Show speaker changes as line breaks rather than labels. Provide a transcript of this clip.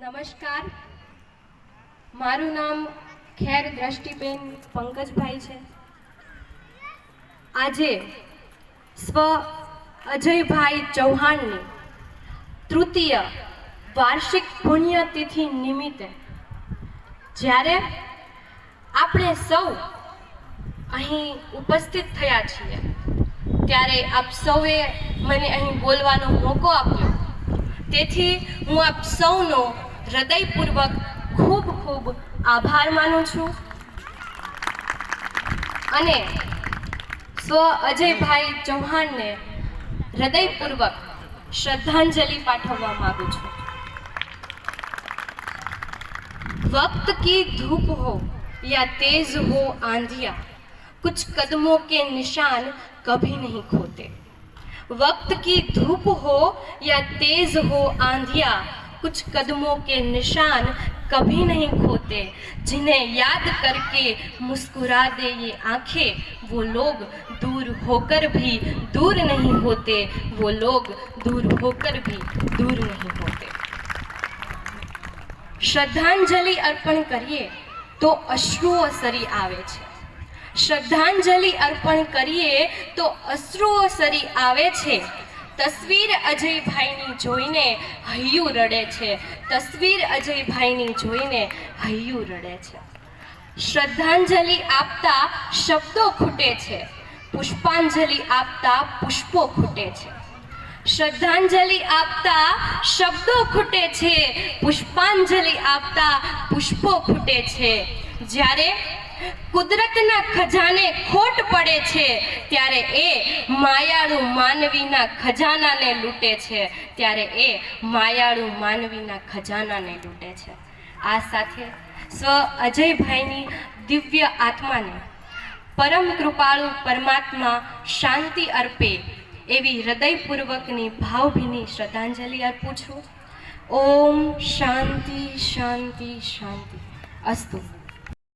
નમસ્કાર. મારું નામ ખેર દ્રષ્ટિબેન પંકજભાઈ છે. આજે સ્વ અજયભાઈ ચૌહાણની તૃતીય વાર્ષિક પુણ્યતિથિ નિમિત્તે જ્યારે આપણે સૌ અહીં ઉપસ્થિત થયા છીએ, ત્યારે આપ સૌએ મને અહીં બોલવાનો મોકો આપ્યો. તેથી હું આપ સૌનો હૃદયપૂર્વક ખૂબ ખૂબ આભાર માનું છું અને સ્વ અજયભાઈ ચૌહાણને હૃદયપૂર્વક શ્રદ્ધાંજલિ પાઠવવા માંગુ છું वक्त की धूप हो या तेज हो आंधिया कुछ कदमों के निशान कभी नहीं खोते वक्त की धूप हो या तेज हो आंधिया कुछ कदमों के निशान कभी नहीं खोते जिन्हें याद करके मुस्कुरा दे ये आंखें वो लोग दूर होकर भी दूर नहीं होते वो लोग दूर होकर भी दूर नहीं होते શ્રદ્ધાંજલિ અર્પણ કરીએ તો અશ્રુઓ સરી આવે છે શ્રદ્ધાંજલિ અર્પણ કરીએ તો અશ્રુઓ સરી આવે છે તસવીર અજયભાઈની જોઈને હૈયું રડે છે. તસવીર અજયભાઈની જોઈને હૈયું રડે છે. શ્રદ્ધાંજલિ આપતા શબ્દો ખૂટે છે. પુષ્પાંજલિ આપતા પુષ્પો ખૂટે છે. શ્રદ્ધાંજલિ આપતા શબ્દો ખૂટે છે. પુષ્પાંજલિ આપતા પુષ્પો ખૂટે છે. જ્યારે કુદરતના ખજાને ખોટ પડે છે, ત્યારે એ માયાળુ માનવીના ખજાનાને લૂંટે છે. ત્યારે એ માયાળુ માનવીના ખજાનાને લૂંટે છે. આ સાથે સ્વ અજયભાઈની દિવ્ય આત્માને પરમ કૃપાળુ પરમાત્મા શાંતિ અર્પે એવી હૃદયપૂર્વકની ભાવભીની શ્રદ્ધાંજલિ અર્પું છું. ઓમ શાંતિ શાંતિ શાંતિ. અસ્તુ.